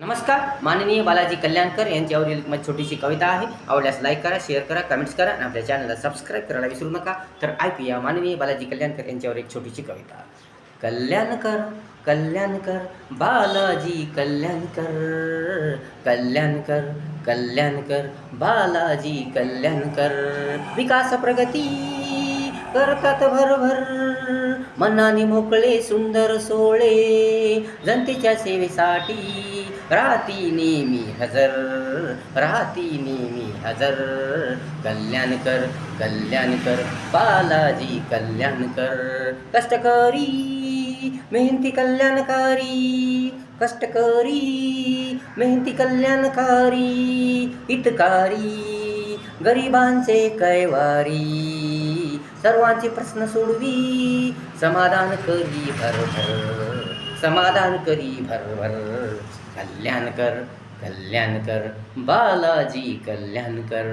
नमस्कार माननीय बालाजी कल्याणकर यांच्यावरील माझी छोटीशी कविता आहे. आवडल्यास लाईक करा शेअर करा कमेंट्स करा आणि आपल्या चॅनलला सबस्क्राईब करायला विसरू नका. तर ऐकूया माननीय बालाजी कल्याणकर यांच्यावर एक छोटीशी कविता. कल्याणकर कल्याणकर बालाजी कल्याणकर कल्याणकर कल्याणकर बालाजी कल्याणकर. विकास प्रगती. करतात भरभर. मनाने मोकळे सुंदर सोळे. जनतेच्या सेवेसाठी राहती नेहमी हजर. राहती नेहमी हजर. कल्याणकर कल्याणकर. बालाजी कल्याणकर. कष्टकरी मेहनती कल्याणकारी. कष्टकरी मेहनती कल्याणकारी. हितकारी. गरिबांचे कैवारी सर्वांचे प्रश्न सोडवी. समाधान करी भरभर समाधान करी भरभर. कल्याणकर कल्याणकर बालाजी कल्याणकर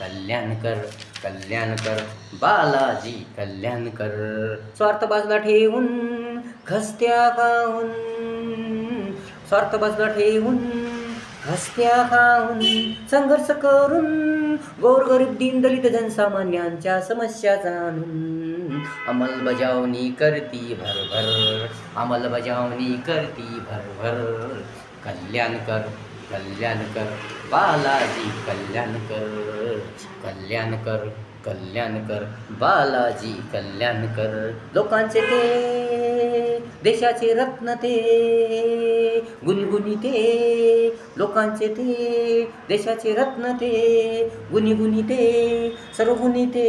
कल्याणकर कल्याणकर बालाजी कल्याणकर स्वार्थ बाजूला ठेवून खस्त्या पाहून स्वार्थ बाजूला ठेवून हसत्या खाऊन संघर्ष करून गोरगरीब दीनदलित जनसामान्यांच्या समस्या जाणून. अंमलबजावणी करती भरभर अंमलबजावणी करती भरभर. कल्याणकर कल्याणकर बालाजी कल्याणकर कल्याणकर कल्याणकर बालाजी कल्याणकर. लोकांचे ते देशाचे रत्न ते गुणगुणी ते लोकांचे ते देशाचे रत्न ते गुणीगुणी ते सर्वगुणी ते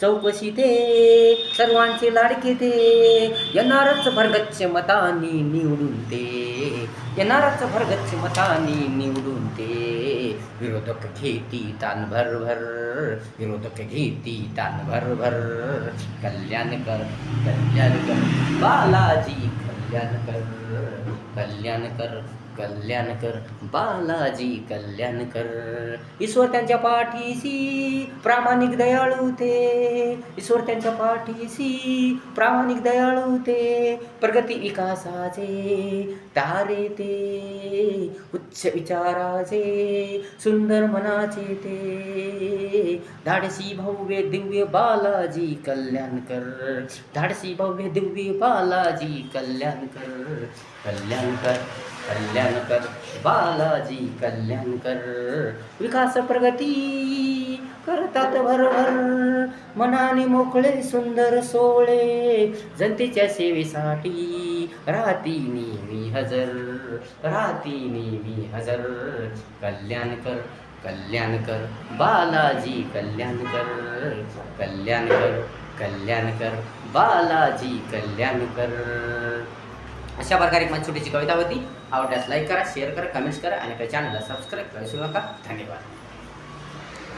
चौकशी ते सर्वांचे लाडके ते येणारच भरगच्छ मतानी निवडून ते. येणारच भरगच्छ मतानी निवडून ते विरोधक घेती तान भर भर विरोधक घेती तान भर भर. कल्याणकर कल्याणकर बालाजी कल्याणकर कल्याणकर कल्याणकर बालाजी कल्याणकर. ईश्वर त्यांच्या पाठीशी प्रामाणिक दयाळू ते. ईश्वर त्यांच्या पाठीशी प्रामाणिक दयाळू ते. प्रगती विकासाचे तारे ते. उच्च विचाराचे सुंदर मनाचे ते. धाडसी भव्य दिव्य बालाजी कल्याणकर. धाडसी भव्य दिव्य बालाजी कल्याणकर. कल्याणकर कल्याणकर बालाजी कल्याणकर. विकास प्रगती करतात भरभर. मनाने मोकळे सुंदर सोळे जनतेच्या सेवेसाठी राहती नेहमी हजर राहती नेहमी हजर. कल्याणकर कल्याणकर बालाजी कल्याणकर कल्याणकर कल्याणकर बालाजी कल्याणकर अशा प्रकारे माझी छोटीशी कविता होती. आवडल्यास लाईक करा शेअर करा कमेंट्स करा आणि आपल्या चॅनलला सबस्क्राईब करा नका. धन्यवाद.